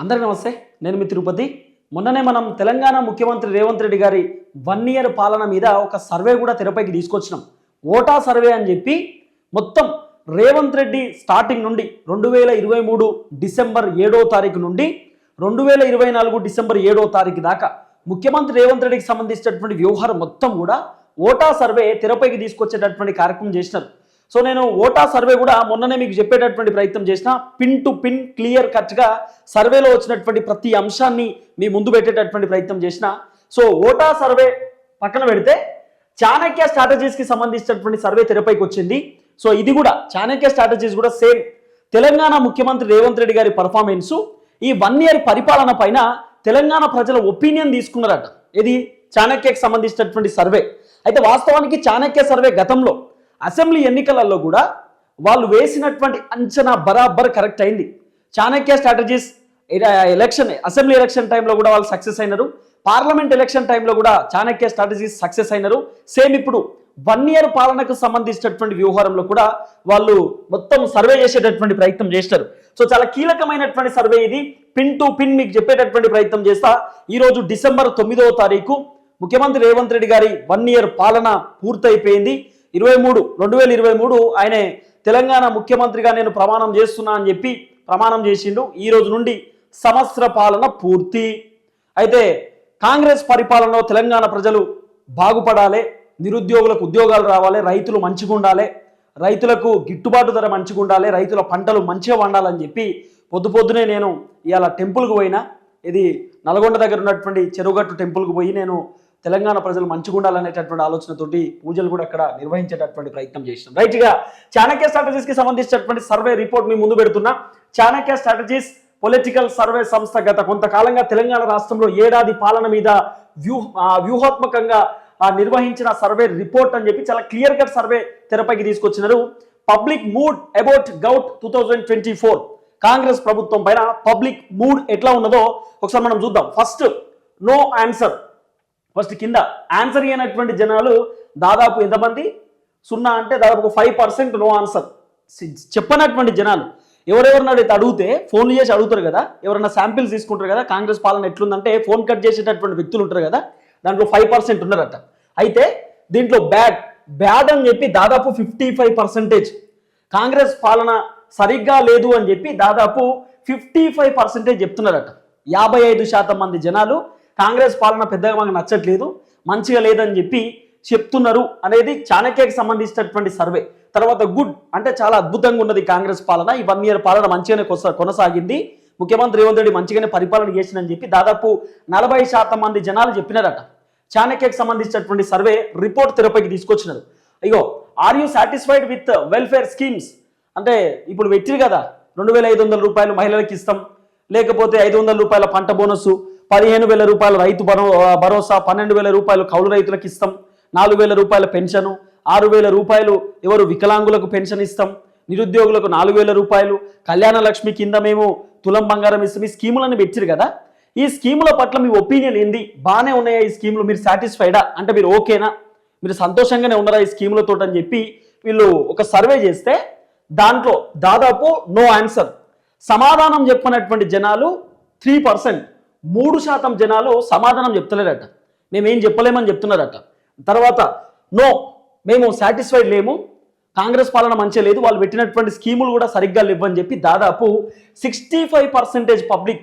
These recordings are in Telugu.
అందరికీ నమస్తే నేను మీ తిరుపతి. మొన్ననే మనం తెలంగాణ ముఖ్యమంత్రి రేవంత్ రెడ్డి గారి వన్ ఇయర్ పాలన మీద ఒక సర్వే కూడా తెరపైకి తీసుకొచ్చినాం. ఓటా సర్వే అని చెప్పి మొత్తం రేవంత్ రెడ్డి స్టార్టింగ్ నుండి రెండు వేల ఇరవై మూడు డిసెంబర్ ఏడో తారీఖు నుండి రెండు వేల ఇరవై నాలుగు డిసెంబర్ ఏడో తారీఖు దాకా ముఖ్యమంత్రి రేవంత్ రెడ్డికి సంబంధించినటువంటి వ్యవహారం మొత్తం కూడా ఓటా సర్వే తెరపైకి తీసుకొచ్చేటటువంటి కార్యక్రమం చేసినారు. సో నేను ఓటా సర్వే కూడా మొన్ననే మీకు చెప్పేటటువంటి ప్రయత్నం చేసిన. పిన్ టు పిన్ క్లియర్ కట్గా సర్వేలో వచ్చినటువంటి ప్రతి అంశాన్ని మీ ముందు పెట్టేటటువంటి ప్రయత్నం చేసిన. సో ఓటా సర్వే పక్కన పెడితే చాణక్య స్ట్రాటజీస్కి సంబంధించినటువంటి సర్వే తెరపైకి వచ్చింది. సో ఇది కూడా చాణక్య స్ట్రాటజీస్ కూడా సేమ్. తెలంగాణ ముఖ్యమంత్రి రేవంత్ రెడ్డి గారి పర్ఫార్మెన్సు ఈ వన్ ఇయర్ పరిపాలన పైన తెలంగాణ ప్రజల ఒపీనియన్ తీసుకున్నారట. ఇది చాణక్యకి సంబంధించినటువంటి సర్వే. అయితే వాస్తవానికి చాణక్య సర్వే గతంలో అసెంబ్లీ ఎన్నికలలో కూడా వాళ్ళు వేసినటువంటి అంచనా బరాబర్ కరెక్ట్ అయింది. Chanakya strategies election assembly election టైంలో కూడా వాళ్ళు సక్సెస్ అయినారు. పార్లమెంట్ ఎలక్షన్ టైంలో కూడా చాణక్య స్ట్రాటజీస్ సక్సెస్ అయినారు. సేమ్ ఇప్పుడు వన్ ఇయర్ పాలనకు సంబంధించినటువంటి వ్యవహారంలో కూడా వాళ్ళు మొత్తం సర్వే చేసేటటువంటి ప్రయత్నం చేస్తారు. సో చాలా కీలకమైనటువంటి సర్వే ఇది. పిన్ టు పిన్ మీకు చెప్పేటటువంటి ప్రయత్నం చేస్తా. ఈరోజు డిసెంబర్ తొమ్మిదవ తారీఖు ముఖ్యమంత్రి రేవంత్ రెడ్డి గారి వన్ ఇయర్ పాలన పూర్తయిపోయింది. ఇరవై మూడు రెండు వేల ఇరవై మూడు ఆయన తెలంగాణ ముఖ్యమంత్రిగా నేను ప్రమాణం చేస్తున్నా అని చెప్పి ప్రమాణం చేసిండు. ఈ రోజు నుండి సంవత్సర పాలన పూర్తి. అయితే కాంగ్రెస్ పరిపాలనలో తెలంగాణ ప్రజలు బాగుపడాలి నిరుద్యోగులకు ఉద్యోగాలు రావాలి రైతులు మంచిగా ఉండాలి రైతులకు గిట్టుబాటు ధర మంచిగా ఉండాలి రైతుల పంటలు మంచిగా వండాలని చెప్పి పొద్దు పొద్దునే నేను ఇవాళ టెంపుల్కి పోయినా. ఇది నల్గొండ దగ్గర ఉన్నటువంటి చెరువుగట్టు టెంపుల్కి పోయి నేను తెలంగాణ ప్రజలు మంచిగా ఉండాలనేటటువంటి ఆలోచనతోటి పూజలు కూడా అక్కడ నిర్వహించేటటువంటి ప్రయత్నం చేసినాం. రైట్గా చాణక్య స్ట్రాటజీస్కి సంబంధించినటువంటి సర్వే రిపోర్ట్ మీ ముందు పెడుతున్నా. చాణక్య స్ట్రాటజీస్ పొలిటికల్ సర్వే సంస్థ గత కొంతకాలంగా తెలంగాణ రాష్ట్రంలో ఏడాది పాలన మీద వ్యూహ వ్యూహాత్మకంగా నిర్వహించిన సర్వే రిపోర్ట్ అని చెప్పి చాలా క్లియర్ కట్ సర్వే తెరపైకి తీసుకొచ్చినారు. Public mood about govt two thousand twenty four Congress ప్రభుత్వం పైన పబ్లిక్ మూడ్ ఎట్లా ఉన్నదో ఒకసారి మనం చూద్దాం. ఫస్ట్ నో ఆన్సర్ ఫస్ట్ కింద ఆన్సర్ అయినటువంటి జనాలు దాదాపు ఎంతమంది? సున్నా అంటే దాదాపు ఫైవ్ పర్సెంట్ నో ఆన్సర్ చెప్పనటువంటి జనాలు. ఎవరెవరిని అడిగితే అడిగితే ఫోన్లు చేసి అడుగుతారు కదా? ఎవరైనా శాంపిల్స్ తీసుకుంటారు కదా? కాంగ్రెస్ పాలన ఎట్లుందంటే ఫోన్ కట్ చేసేటటువంటి వ్యక్తులు ఉంటారు కదా? దాంట్లో ఫైవ్ పర్సెంట్ ఉన్నారట. అయితే దీంట్లో బ్యాడ్ బ్యాడ్ అని చెప్పి దాదాపు ఫిఫ్టీ ఫైవ్ పర్సెంటేజ్ కాంగ్రెస్ పాలన సరిగ్గా లేదు అని చెప్పి దాదాపు ఫిఫ్టీ ఫైవ్ పర్సెంటేజ్ చెప్తున్నారట. యాభై ఐదు శాతం మంది జనాలు కాంగ్రెస్ పాలన పెద్దగా మాకు నచ్చట్లేదు మంచిగా లేదని చెప్పి చెప్తున్నారు అనేది చాణక్యకి సంబంధించినటువంటి సర్వే. తర్వాత గుడ్ అంటే చాలా అద్భుతంగా ఉన్నది కాంగ్రెస్ పాలన. ఈ వన్ ఇయర్ పాలన మంచిగానే కొనసాగింది. ముఖ్యమంత్రి రేవంత్ రెడ్డి మంచిగానే పరిపాలన చేసిందని చెప్పి దాదాపు నలభై శాతం మంది జనాలు చెప్పినారట. చాణక్యకి సంబంధించినటువంటి సర్వే రిపోర్ట్ తెరపైకి తీసుకొచ్చినారు. అయ్యో are you satisfied with welfare schemes అంటే ఇప్పుడు పెట్టిరు కదా రెండు వేల ఐదు వందల రూపాయలు మహిళలకు ఇస్తాం లేకపోతే ఐదు వందల రూపాయల పంట బోనస్ పదిహేను వేల రూపాయల రైతు భరో భరోసా పన్నెండు వేల రూపాయలు కౌలు రైతులకు ఇస్తాం. నాలుగు వేల రూపాయల పెన్షను. ఆరు వేల రూపాయలు ఎవరు వికలాంగులకు పెన్షన్ ఇస్తాం. నిరుద్యోగులకు నాలుగు వేల రూపాయలు. కళ్యాణ లక్ష్మి కింద మేము తులం బంగారం ఇస్తాం. ఈ స్కీములను పెట్టారు కదా? ఈ స్కీముల పట్ల మీ ఒపీనియన్ ఏంది? బాగానే ఉన్నాయా ఈ స్కీములు? మీరు సాటిస్ఫైడా? అంటే మీరు ఓకేనా? మీరు సంతోషంగానే ఉన్నారా ఈ స్కీములతో అని చెప్పి వీళ్ళు ఒక సర్వే చేస్తే దాంట్లో దాదాపు నో ఆన్సర్. సమాధానం చెప్పినటువంటి జనాలు త్రీ పర్సెంట్. మూడు శాతం జనాలు సమాధానం చెప్తలేరట. మేమేం చెప్పలేమని చెప్తున్నారట. తర్వాత నో మేము సాటిస్ఫైడ్ లేము. కాంగ్రెస్ పాలన మంచిగా లేదు. వాళ్ళు పెట్టినటువంటి స్కీములు కూడా సరిగ్గా లేవని చెప్పి దాదాపు సిక్స్టీ ఫైవ్ పర్సెంటేజ్ పబ్లిక్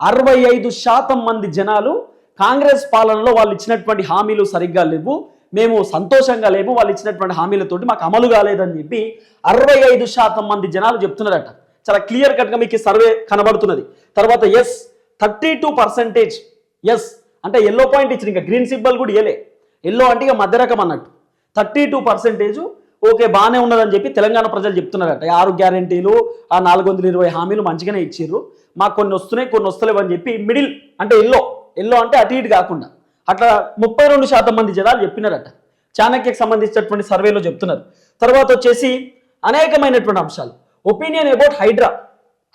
అరవై ఐదు శాతం మంది జనాలు కాంగ్రెస్ పాలనలో వాళ్ళు ఇచ్చినటువంటి హామీలు సరిగ్గా లేవు. మేము సంతోషంగా లేము. వాళ్ళు ఇచ్చినటువంటి హామీలతోటి మాకు అమలు కాలేదని చెప్పి అరవై ఐదు శాతం మంది జనాలు చెప్తున్నారట. చాలా క్లియర్ కట్గా మీకు సర్వే కనబడుతున్నది. తర్వాత yes thirty two percentage. Yes అంటే ఎల్లో పాయింట్ ఇచ్చిన ఇంకా. గ్రీన్ సింబల్ కూడా ఇయలే ఎల్లో అంటే ఇక మధ్య రకం అన్నట్టు. థర్టీ టూ పర్సెంటేజ్ ఓకే బాగానే ఉన్నదని చెప్పి తెలంగాణ ప్రజలు చెప్తున్నారట. ఆరు గ్యారంటీలు ఆ నాలుగు వందల ఇరవై హామీలు మంచిగానే ఇచ్చిర్రు. మాకు కొన్ని వస్తున్నాయి కొన్ని వస్తలేవు అని చెప్పి మిడిల్ అంటే ఎల్లో ఎల్లో అంటే అటు ఇటు కాకుండా. అట్లా ముప్పై రెండు శాతం మంది జనాలు చెప్పినారట. చాణక్యకు సంబంధించినటువంటి సర్వేలో చెప్తున్నారు. తర్వాత వచ్చేసి అనేకమైనటువంటి అంశాలు. ఒపీనియన్ అబౌట్ హైడ్రా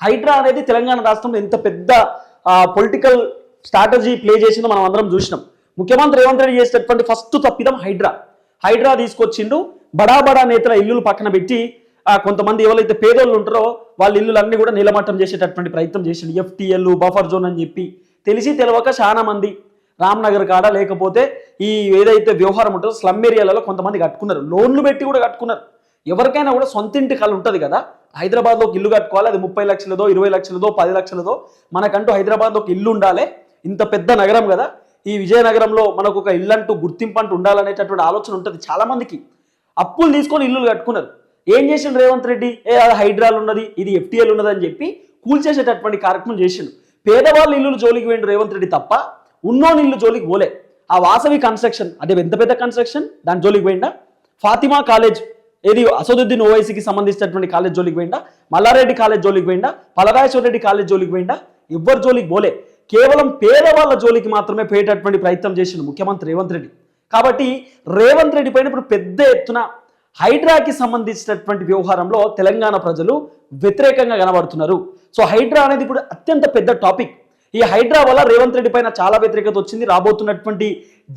హైడ్రా అనేది తెలంగాణ రాష్ట్రంలో ఎంత పెద్ద పొలిటికల్ స్ట్రాటజీ ప్లే చేసిందో మనం అందరం చూసినాం. ముఖ్యమంత్రి రేవంత్ రెడ్డి చేసేటటువంటి ఫస్ట్ తప్పిదం హైడ్రా. హైడ్రా తీసుకొచ్చిండు. బడా బడా నేతల ఇల్లులు పక్కన పెట్టి కొంతమంది ఎవరైతే పేదోళ్ళు ఉంటారో వాళ్ళ ఇల్లులన్నీ కూడా నిలమట్టం చేసేటటువంటి ప్రయత్నం చేసిండు. ఎఫ్టీఎల్ బఫర్ జోన్ అని చెప్పి. తెలిసి తెలియక చాలా మంది రామ్నగర్ కాడ లేకపోతే ఈ ఏదైతే వ్యవహారం ఉంటుందో స్లమ్ ఏరియాలలో కొంతమంది కట్టుకున్నారు. లోన్లు పెట్టి కూడా కట్టుకున్నారు. ఎవరికైనా కూడా సొంత ఇంటి కళ ఉంటుంది కదా. హైదరాబాద్లో ఒక ఇల్లు కట్టుకోవాలి అది ముప్పై లక్షలదో ఇరవై లక్షలదో పది లక్షలదో. మనకంటూ హైదరాబాద్లో ఒక ఇల్లు ఉండాలి. ఇంత పెద్ద నగరం కదా. ఈ విజయనగరంలో మనకు ఒక ఇల్లు అంటూ గుర్తింపు అంటూ ఉండాలనేటటువంటి ఆలోచన ఉంటుంది చాలామందికి. అప్పులు తీసుకొని ఇల్లులు కట్టుకున్నారు. ఏం చేసిండు రేవంత్ రెడ్డి? ఏ అది హైడ్రాల్ ఉన్నది ఇది ఎఫ్టీఎల్ ఉన్నది అని చెప్పి కూల్చేసేటటువంటి కార్యక్రమం చేసిండు. పేదవాళ్ళు ఇల్లులు జోలికి పోయిండు రేవంత్ రెడ్డి తప్ప ఉన్నోని ఇల్లు జోలికి పోలే. ఆ వాసవి కన్స్ట్రక్షన్ అదే ఎంత పెద్ద కన్స్ట్రక్షన్? దాని జోలికి పోయిందా ఫాతిమా కాలేజ్ ఏది అసదుద్దీన్ ఓవైసీకి సంబంధించినటువంటి కాలేజ్ జోలికి పోయిందా మల్లారెడ్డి కాలేజ్ జోలికి పోయిందా పలరాజేశ్వర రెడ్డి కాలేజ్ జోలికి పోయిందా ఎవ్వరు జోలికి పోలే. కేవలం పేదవాళ్ళ జోలికి మాత్రమే పోయేటటువంటి ప్రయత్నం చేసిన ముఖ్యమంత్రి రేవంత్ రెడ్డి. కాబట్టి రేవంత్ రెడ్డి పైన ఇప్పుడు పెద్ద ఎత్తున హైడ్రాకి సంబంధించినటువంటి వ్యవహారంలో తెలంగాణ ప్రజలు వ్యతిరేకంగా కనబడుతున్నారు. సో హైడ్రా అనేది ఇప్పుడు అత్యంత పెద్ద టాపిక్. ఈ హైడ్రా వల్ల రేవంత్ రెడ్డి పైన చాలా వ్యతిరేకత వచ్చింది. రాబోతున్నటువంటి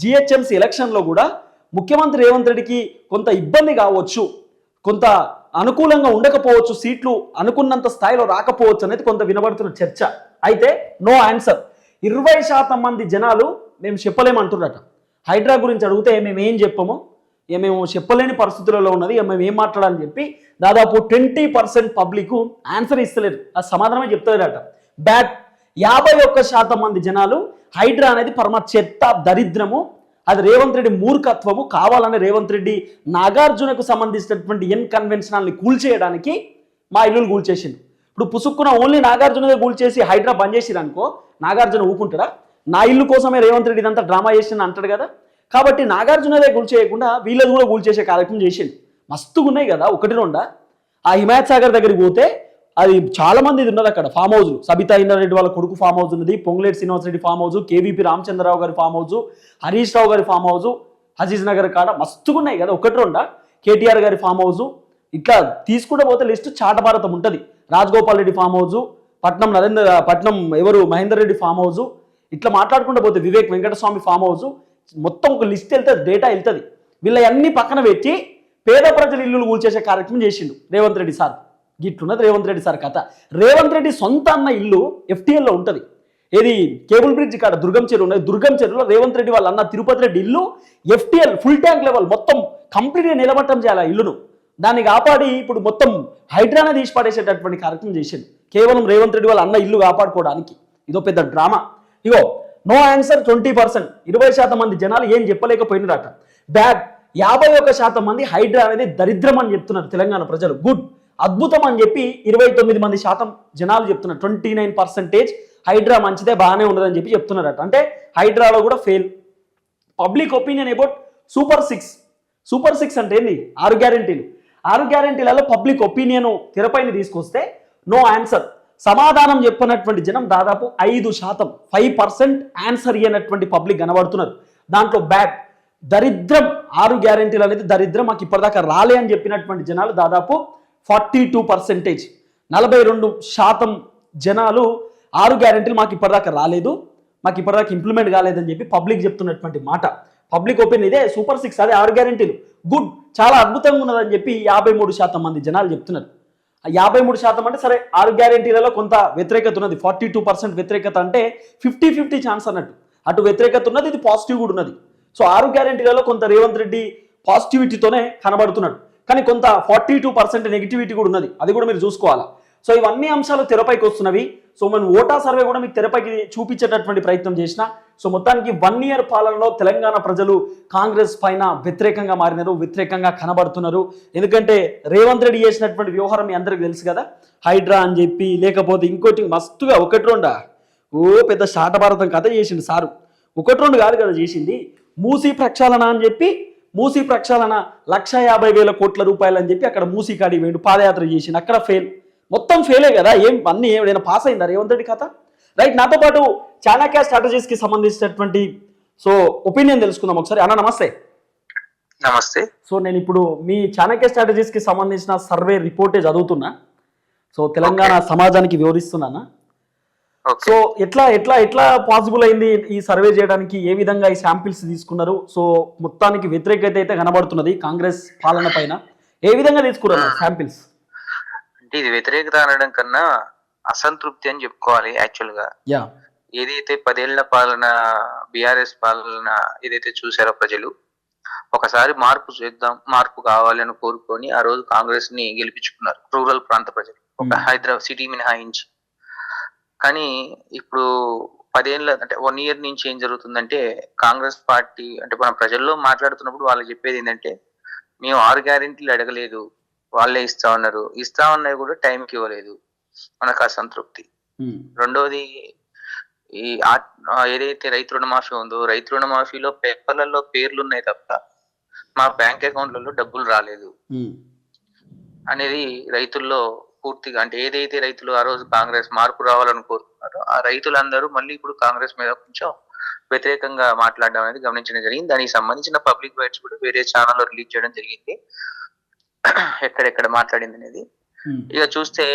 జిహెచ్ఎంసీ ఎలక్షన్లో కూడా ముఖ్యమంత్రి రేవంత్ రెడ్డికి కొంత ఇబ్బంది కావచ్చు కొంత అనుకూలంగా ఉండకపోవచ్చు సీట్లు అనుకున్నంత స్థాయిలో రాకపోవచ్చు అనేది కొంత వినబడుతున్న చర్చ. అయితే నో ఆన్సర్. ఇరవై శాతం మంది జనాలు మేము చెప్పలేమంటున్నట. హైడ్రా గురించి అడిగితే మేము ఏం చెప్పము? ఇక మేము చెప్పలేని పరిస్థితులలో ఉన్నది ఇక మేము ఏం మాట్లాడాలని చెప్పి దాదాపు ట్వంటీ పర్సెంట్ పబ్లిక్ ఆన్సర్ ఇస్తలేరు. ఆ సమాధానమే చెప్తలేదట బ్యాట్ యాభై ఒక్క శాతం మంది జనాలు హైడ్రా అనేది పరమ చెత్త దరిద్రము అది రేవంత్ రెడ్డి మూర్ఖత్వము. కావాలని రేవంత్ రెడ్డి నాగార్జునకు సంబంధించినటువంటి ఎన్ కన్వెన్షనల్ని కూల్చేయడానికి మా ఇల్లులు కూల్చేసిండు. ఇప్పుడు పుసుక్కున ఓన్లీ నాగార్జునదే కూల్చేసి హైడ్రా బంద్ చేసిరు అనుకో నాగార్జున ఊపుకుంటాడా నా ఇల్లు కోసమే రేవంత్ రెడ్డి ఇదంతా డ్రామా చేసింది అంటాడు కదా. కాబట్టి నాగార్జునదే కూల్చేయకుండా వీళ్ళది కూడా కూల్చేసే కార్యక్రమం చేసిండు. మస్తుగా ఉన్నాయి కదా ఒకటి రెండా? ఆ హిమాయత్ సాగర్ దగ్గరికి పోతే అది చాలా మంది ఇది ఉన్నది అక్కడ ఫామ్ హౌస్ సబితా ఇంద్రారెడ్డి వాళ్ళ కొడుకు ఫామ్ హౌస్ ఉన్నది Ponguleti Srinivas Reddy farm house KVP Ramachandra Rao గారి ఫామ్ హౌస్ హరీష్ రావు గారి ఫామ్ హౌస్ హజీజ్ నగర్ కాడ మస్తుగా ఉన్నాయి కదా ఒకటి రెండా? కేటీఆర్ గారి ఫామ్ హౌస్ ఇట్లా తీసుకుంటూ పోతే లిస్ట్ చాటభారతం ఉంటుంది. రాజగోపాల్ రెడ్డి ఫామ్ హౌస్ పట్నం నరేంద్ర పట్నం ఎవరు? మహేందర్ రెడ్డి ఫామ్ హౌస్ ఇట్లా మాట్లాడుకుంటూ పోతే వివేక్ వెంకటస్వామి ఫామ్ హౌస్ మొత్తం ఒక లిస్ట్ వెళ్తుంది డేటా వెళ్తుంది. వీళ్ళ అన్ని పక్కన పెట్టి పేద ప్రజల ఇల్లులు కూల్చేసే కార్యక్రమం చేసిండు రేవంత్ రెడ్డి సార్. గిట్లున్నది రేవంత్ రెడ్డి సార్ కథ. రేవంత్ రెడ్డి సొంత అన్న ఇల్లు ఎఫ్టీఎల్లో ఉంటుంది. ఏది కేబుల్ బ్రిడ్జ్ కాడ దుర్గం చెరువు ఉన్నది. దుర్గం చెరువులో రేవంత్ రెడ్డి వాళ్ళ అన్న తిరుపతి రెడ్డి ఇల్లు ఎఫ్టీఎల్ ఫుల్ ట్యాంక్ లెవెల్ మొత్తం కంప్లీట్గా నిలబట్టం చేయాలి ఇల్లును. దాన్ని కాపాడి ఇప్పుడు మొత్తం హైడ్రానా తీసి పడేసేటటువంటి కార్యక్రమం చేసింది కేవలం రేవంత్ రెడ్డి వాళ్ళ అన్న ఇల్లు కాపాడుకోవడానికి. ఇదో పెద్ద డ్రామా. ఇగో నో ఆన్సర్ ట్వంటీ పర్సెంట్. ఇరవై శాతం మంది జనాలు ఏం చెప్పలేకపోయినారట. బ్యాడ్. యాభై ఒక్క శాతం మంది హైడ్రా అనేది దరిద్రం అని చెప్తున్నారు తెలంగాణ ప్రజలు. గుడ్. అద్భుతం అని చెప్పి ఇరవై తొమ్మిది మంది శాతం జనాలు చెప్తున్నారు. ట్వంటీ నైన్ పర్సెంటేజ్ హైడ్రా మంచిదే బాగానే ఉండదని చెప్పి చెప్తున్నారట. అంటే హైడ్రాలో కూడా fail public opinion about super six super six అంటే ఏంది? ఆరు గ్యారంటీలు. ఆరు గ్యారంటీలలో పబ్లిక్ ఒపీనియన్ తెరపైన తీసుకొస్తే నో ఆన్సర్ సమాధానం చెప్పినటువంటి జనం దాదాపు ఐదు శాతం ఫైవ్ పర్సెంట్ ఆన్సర్ ఇయ్యనటువంటి పబ్లిక్ కనబడుతున్నారు. దాంట్లో బ్యాడ్ దరిద్రం ఆరు గ్యారంటీలు అనేది దరిద్రం మాకు ఇప్పటిదాకా రాలే అని చెప్పినటువంటి జనాలు దాదాపు ఫార్టీ టూ పర్సెంటేజ్. నలభై రెండు శాతం జనాలు ఆరు గ్యారంటీలు మాకు ఇప్పటిదాకా రాలేదు. మాకు ఇప్పటిదాకా ఇంప్లిమెంట్ కాలేదని చెప్పి పబ్లిక్ చెప్తున్నటువంటి మాట. పబ్లిక్ ఒపీనియన్ ఇదే సూపర్ సిక్స్ అదే ఆరు గ్యారంటీలు గుడ్ చాలా అద్భుతంగా ఉన్నదని చెప్పి యాభై మూడు శాతం మంది జనాలు చెప్తున్నారు. ఆ యాభై మూడు శాతం అంటే సరే ఆరు గ్యారంటీలలో కొంత వ్యతిరేకత ఉన్నది. ఫార్టీ టూ పర్సెంట్ వ్యతిరేకత అంటే ఫిఫ్టీ ఫిఫ్టీ ఛాన్స్ అన్నట్టు. అటు వ్యతిరేకత ఉన్నది ఇది పాజిటివ్ కూడా ఉన్నది. సో ఆరు గ్యారంటీలలో కొంత రేవంత్ రెడ్డి పాజిటివిటీతోనే కనబడుతున్నాడు. కానీ కొంత ఫార్టీ టూ పర్సెంట్ నెగిటివిటీ కూడా ఉన్నది. అది కూడా మీరు చూసుకోవాలా. సో ఇవన్నీ అంశాలు తెరపైకి వస్తున్నవి. సో మనం ఓటా సర్వే కూడా మీకు తెరపైకి చూపించేటటువంటి ప్రయత్నం చేసిన సో మొత్తానికి వన్ ఇయర్ పాలనలో తెలంగాణ ప్రజలు కాంగ్రెస్ పైన వ్యతిరేకంగా మారినారు వ్యతిరేకంగా కనబడుతున్నారు. ఎందుకంటే రేవంత్ రెడ్డి చేసినటువంటి వ్యవహారం మీ అందరికీ తెలుసు కదా. హైడ్రా అని చెప్పి లేకపోతే ఇంకోటి మస్తుగా ఒకటి రెండా? ఓ పెద్ద శాటభారతం కథ చేసిండు సారు. ఒకటి రెండు కాదు కదా చేసింది. మూసీ ప్రక్షాళన అని చెప్పి మూసీ ప్రక్షాళన లక్ష యాభై వేల కోట్ల రూపాయలు అని చెప్పి అక్కడ మూసీ కాడి వేయండు పాదయాత్ర చేసిండు. అక్కడ ఫెయిల్ మొత్తం ఫెయిలే కదా? ఏం అన్ని ఏమైనా పాస్ అయిందా రేవంత్ రెడ్డి కథ రైట్ నాతో పాటు చాణక్య స్ట్రాటజీస్కి సంబంధించినటువంటి సో ఒపీనియన్ తెలుసుకుందాం ఒకసారి. అన్న నమస్తే. నమస్తే. సో నేను ఇప్పుడు మీ చాణక్య స్ట్రాటజీస్కి సంబంధించిన సర్వే రిపోర్టే చదువుతున్నా. సో తెలంగాణ సమాజానికి వివరిస్తున్నానా? సో ఎట్లా ఎట్లా ఎట్లా పాసిబుల్ అయింది ఈ సర్వే చేయడానికి? ఏ విధంగా ఈ శాంపిల్స్ తీసుకున్నారు? సో మొత్తానికి వ్యతిరేకత అయితే కనబడుతున్నది కాంగ్రెస్ పాలన పైన. ఏ విధంగా తీసుకున్నారు శాంపిల్స్ అంటే ఇది వ్యతిరేకత అనడం కన్నా అసంతృప్తి అని చెప్పుకోవాలి యాక్చువల్గా. ఏదైతే పదేళ్ళ పాలన బిఆర్ఎస్ పాలన ఏదైతే చూసారో ప్రజలు ఒకసారి మార్పు చేద్దాం మార్పు కావాలని కోరుకొని ఆ రోజు కాంగ్రెస్ని గెలిపించుకున్నారు రూరల్ ప్రాంత ప్రజలు. ఒక. హైదరాబాద్ సిటీ మినహాయించి. కానీ ఇప్పుడు పదేళ్ళ అంటే వన్ ఇయర్ నుంచి ఏం జరుగుతుందంటే కాంగ్రెస్ పార్టీ అంటే మనం ప్రజల్లో మాట్లాడుతున్నప్పుడు వాళ్ళు చెప్పేది ఏంటంటే మేము ఆరు గ్యారెంటీలు అడగలేదు వాళ్ళే ఇస్తా ఉన్నారు ఇస్తా ఉన్నవి కూడా టైంకి ఇవ్వలేదు. మనకు అసంతృప్తి రెండోది ఈ ఏదైతే రైతు రుణమాఫీ ఉందో రైతు రుణమాఫీలో పేపర్లలో పేర్లు ఉన్నాయి తప్ప మా బ్యాంక్ అకౌంట్లలో డబ్బులు రాలేదు. అనేది రైతుల్లో పూర్తిగా అంటే ఏదైతే రైతులు ఆ రోజు కాంగ్రెస్ మార్పు రావాలని కోరుకున్నారో ఆ రైతులందరూ మళ్ళీ ఇప్పుడు కాంగ్రెస్ మీద కొంచెం వ్యతిరేకంగా మాట్లాడడం అనేది గమనించడం జరిగింది. దానికి సంబంధించిన పబ్లిక్ బైట్స్ కూడా వేరే ఛానల్లో రిలీజ్ చేయడం జరిగింది. ఎక్కడెక్కడ మాట్లాడింది అనేది. ఇక చూస్తే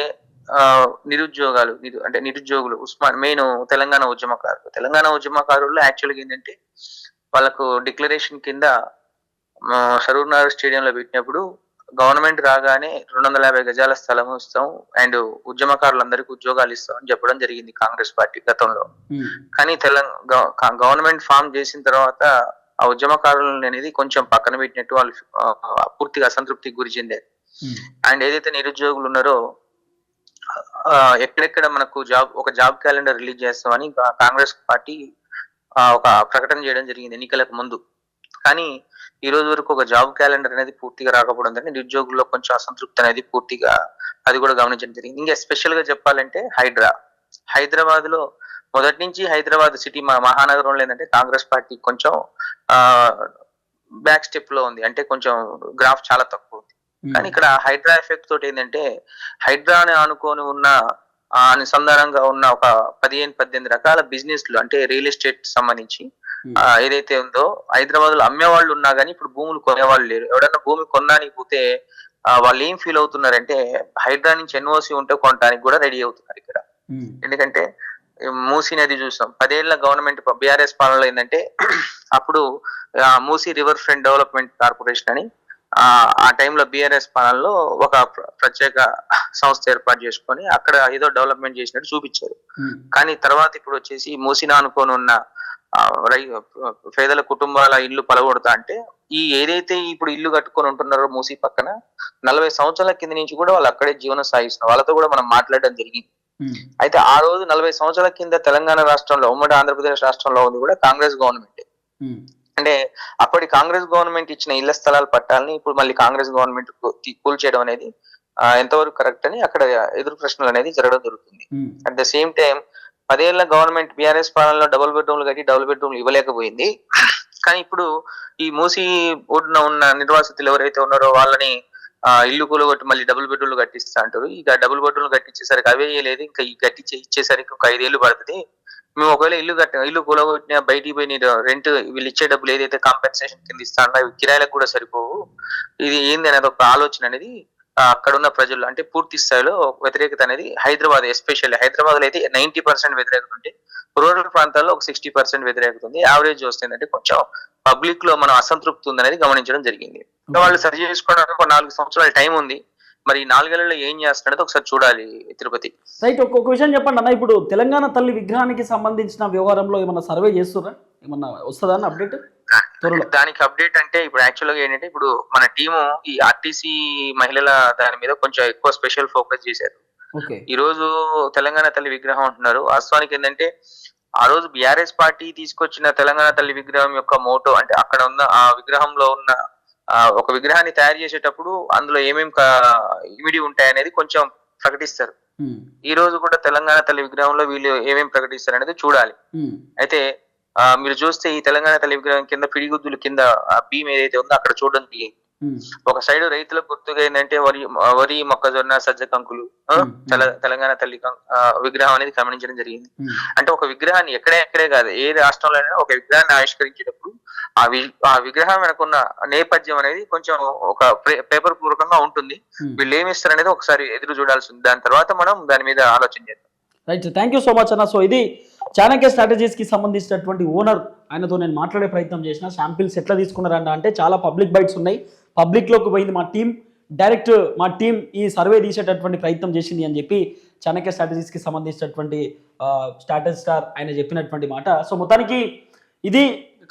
ఆ, నిరుద్యోగాలు నిరు- అంటే నిరుద్యోగులు ఉస్మాన్ మెయిన్ తెలంగాణ ఉద్యమకారులు. తెలంగాణ ఉద్యమకారుల్లో యాక్చువల్గా ఏంటంటే వాళ్ళకు డిక్లరేషన్ కింద సరూర్నగర్ స్టేడియంలో పెట్టినప్పుడు గవర్నమెంట్ రాగానే రెండు వందల యాభై గజాల స్థలం ఇస్తాం. అండ్ ఉద్యమకారులందరికీ ఉద్యోగాలు ఇస్తాం అని చెప్పడం జరిగింది కాంగ్రెస్ పార్టీ గతంలో. ఉమ్, కానీ తెలంగాణ గవర్నమెంట్ ఫామ్ చేసిన తర్వాత ఆ ఉద్యమకారులను అనేది కొంచెం పక్కన పెట్టినట్టు వాళ్ళు పూర్తిగా అసంతృప్తికి గురి చెందారు. ఉమ్, అండ్ ఏదైతే నిరుద్యోగులు ఉన్నారో ఎక్కడెక్కడ మనకు జాబ్ ఒక జాబ్ క్యాలెండర్ రిలీజ్ చేస్తామని కాంగ్రెస్ పార్టీ ఒక ప్రకటన చేయడం జరిగింది ఎన్నికలకు ముందు. కానీ ఈ రోజు వరకు ఒక జాబ్ క్యాలెండర్ అనేది పూర్తిగా రాకపోవడం నిరుద్యోగుల్లో కొంచెం అసంతృప్తి అనేది పూర్తిగా అది కూడా గమనించడం జరిగింది. ఇంకా స్పెషల్గా చెప్పాలంటే హైడ్రా. హైదరాబాద్లో మొదటి నుంచి హైదరాబాద్ సిటీ మా మహానగరంలో ఏంటంటే కాంగ్రెస్ పార్టీ కొంచెం ఆ బ్యాక్ స్టెప్లో ఉంది. అంటే కొంచెం గ్రాఫ్ చాలా తక్కువ ఉంది. కానీ ఇక్కడ హైడ్రా ఎఫెక్ట్ తోటి ఏంటంటే హైడ్రాని ఆనుకొని ఉన్న అనుసంధానంగా ఉన్న ఒక పదిహేను పద్దెనిమిది రకాల బిజినెస్లు అంటే రియల్ ఎస్టేట్ సంబంధించి ఏదైతే ఉందో హైదరాబాద్లో అమ్మేవాళ్ళు ఉన్నా కానీ ఇప్పుడు భూములు కొనేవాళ్ళు లేరు. ఎవడన్నా భూమి కొనడానికి పోతే వాళ్ళు ఏం ఫీల్ అవుతున్నారంటే హైడ్రా నుంచి ఎన్ఓసి ఉంటే కొనడానికి కూడా రెడీ అవుతున్నారు ఇక్కడ. ఎందుకంటే మూసీ నది చూసాం. పదేళ్ళ గవర్నమెంట్ బీఆర్ఎస్ పాలనలో ఏంటంటే అప్పుడు Musi river front development corporation అని ఆ టైంలో బీఆర్ఎస్ పాలనలో ఒక ప్ర- ప్రత్యేక సంస్థ ఏర్పాటు చేసుకొని అక్కడ ఏదో డెవలప్మెంట్ చేసినట్టు చూపించారు. కానీ తర్వాత ఇప్పుడు వచ్చేసి మూసినా అనుకోని ఉన్న పేదల కుటుంబాల ఇల్లు పలగొడతా అంటే ఈ ఏదైతే ఇప్పుడు ఇల్లు కట్టుకొని ఉంటున్నారో మూసి పక్కన నలభై సంవత్సరాల కింద నుంచి కూడా వాళ్ళు అక్కడే జీవనం సాగిస్తున్నారు. వాళ్ళతో కూడా మనం మాట్లాడడం జరిగింది. అయితే ఆ రోజు నలభై సంవత్సరాల కింద తెలంగాణ రాష్ట్రంలో ఉమ్మడి ఆంధ్రప్రదేశ్ రాష్ట్రంలో ఉంది కూడా కాంగ్రెస్ గవర్నమెంట్. అంటే అప్పటి కాంగ్రెస్ గవర్నమెంట్ ఇచ్చిన ఇళ్ళ స్థలాల పట్టాలని ఇప్పుడు మళ్ళీ కాంగ్రెస్ గవర్నమెంట్ కూల్చేయడం అనేది ఎంతవరకు కరెక్ట్ అని అక్కడ ఎదురు ప్రశ్నలు అనేది జరగడం జరుగుతుంది. అట్ ద సేమ్ టైం పదేళ్ళ గవర్నమెంట్ బీఆర్ఎస్ పాలనలో డబుల్ బెడ్రూమ్లు కట్టి డబుల్ బెడ్రూమ్లు ఇవ్వలేకపోయింది. కానీ ఇప్పుడు ఈ మూసి ఒడ్డున ఉన్న నిర్వాసితులు ఎవరైతే ఉన్నారో వాళ్ళని ఇల్లు కూలగొట్టి మళ్ళీ డబుల్ బెడ్రూమ్లు కట్టిస్తా అంటారు. ఇక డబుల్ బెడ్రూమ్లు కట్టించేసరికి అవే లేదు ఇంకా ఈ కట్టించే ఇచ్చేసరికి ఒక ఐదేళ్ళు పడుతుంది మేము ఒకవేళ ఇల్లు కట్ట ఇల్లు కూలగొట్టిన బయటికి పోయి రెంట్ వీళ్ళు ఇచ్చే డబ్బులు ఏదైతే కాంపెన్సేషన్ కింద ఇస్తా అన్నా అవి కిరాయిలకు కూడా సరిపోవు. ఇది ఏంది అనేది ఒక ఆలోచన అనేది అక్కడున్న అక్కడ ఉన్న ప్రజలు అంటే పూర్తి స్థాయిలో వ్యతిరేకత అనేది హైదరాబాద్ ఎస్పెషల్లీ హైదరాబాద్లో అయితే నైన్టీ పర్సెంట్ వ్యతిరేకత ఉంటే రూరల్ ప్రాంతాల్లో ఒక సిక్స్టీ పర్సెంట్ వ్యతిరేకత ఉంది. యావరేజ్ వస్తుందంటే కొంచెం పబ్లిక్లో మనం అసంతృప్తి ఉందనేది గమనించడం జరిగింది. వాళ్ళు సరి చేసుకోవడానికి ఒక నాలుగు సంవత్సరాల టైం ఉంది. మరి నాలుగేళ్ళలో ఏం చేస్తున్నది ఒకసారి చూడాలి తిరుపతి. రైట్ ఒక్కొక్క విషయం చెప్పండి అన్న. ఇప్పుడు తెలంగాణ తల్లి విగ్రహానికి సంబంధించిన వ్యవహారంలో ఏమన్నా సర్వే చేస్తురా ఏమన్నా వస్తుందా అన్న అప్డేట్? దానికి అప్డేట్ అంటే ఇప్పుడు యాక్చువల్గా ఏంటంటే ఇప్పుడు మన టీము ఈ ఆర్టీసీ మహిళల దాని మీద కొంచెం ఎక్కువ స్పెషల్ ఫోకస్ చేశారు. ఈ రోజు తెలంగాణ తల్లి విగ్రహం అంటున్నారు. వాస్తవానికి ఏంటంటే ఆ రోజు బీఆర్ఎస్ పార్టీ తీసుకొచ్చిన తెలంగాణ తల్లి విగ్రహం యొక్క మోటో అంటే అక్కడ ఉన్న ఆ విగ్రహంలో ఉన్న ఒక విగ్రహాన్ని తయారు చేసేటప్పుడు అందులో ఏమేమి ఇమిడి ఉంటాయి అనేది కొంచెం ప్రకటిస్తారు. ఈ రోజు కూడా తెలంగాణ తల్లి విగ్రహంలో వీళ్ళు ఏమేమి ప్రకటిస్తారు అనేది చూడాలి అయితే మీరు చూస్తే ఈ తెలంగాణ తల్లి విగ్రహం కింద పిడిగుద్దులు కింద ఆ భీమ్ ఏదైతే ఉందో అక్కడ చూడడం. ఒక సైడ్ రైతులకు గుర్తుగా ఏంటంటే వరి వరి మొక్కజొన్న సజ్జ కంకులు తెలంగాణ తల్లి విగ్రహం అనేది గమనించడం జరిగింది. అంటే ఒక విగ్రహాన్ని ఎక్కడే ఎక్కడే కాదు ఏ రాష్ట్రంలోనైనా ఒక విగ్రహాన్ని ఆవిష్కరించేటప్పుడు ఆ వి ఆ విగ్రహం వెనకున్న నేపథ్యం అనేది కొంచెం ఒక పేపర్ పూర్వకంగా ఉంటుంది. వీళ్ళు ఏమి ఇస్తారు అనేది ఒకసారి ఎదురు చూడాల్సి ఉంది. దాని తర్వాత మనం దాని మీద ఆలోచన చేద్దాం. Right thank you so much అన్న. సో ఇది చాణక్య స్ట్రాటజీస్కి సంబంధించినటువంటి ఓనర్ ఆయనతో నేను మాట్లాడే ప్రయత్నం చేసిన. శాంపిల్స్ ఎట్లా తీసుకున్నారంట అంటే చాలా పబ్లిక్ బైట్స్ ఉన్నాయి. పబ్లిక్లోకి పోయింది మా టీం డైరెక్ట్ మా టీం ఈ సర్వే తీసేటటువంటి ప్రయత్నం చేసింది అని చెప్పి చాణక్య స్ట్రాటజీస్కి సంబంధించినటువంటి స్టాటస్ స్టార్ ఆయన చెప్పినటువంటి మాట. సో మొత్తానికి ఇది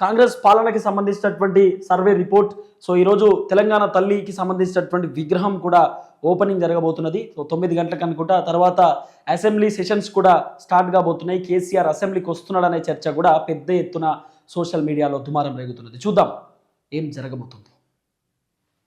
కాంగ్రెస్ పాలనకి సంబంధించినటువంటి సర్వే రిపోర్ట్. సో ఈరోజు తెలంగాణ తల్లికి సంబంధించినటువంటి విగ్రహం కూడా ఓపెనింగ్ జరగబోతున్నది. సో తొమ్మిది గంటలకు అనుకుంటా తర్వాత అసెంబ్లీ సెషన్స్ కూడా స్టార్ట్ కాబోతున్నాయి. కేసీఆర్ అసెంబ్లీకి వస్తున్నాడనే చర్చ కూడా పెద్ద ఎత్తున సోషల్ మీడియాలో దుమారం రేగుతున్నది. చూద్దాం ఏం జరగబోతుంది.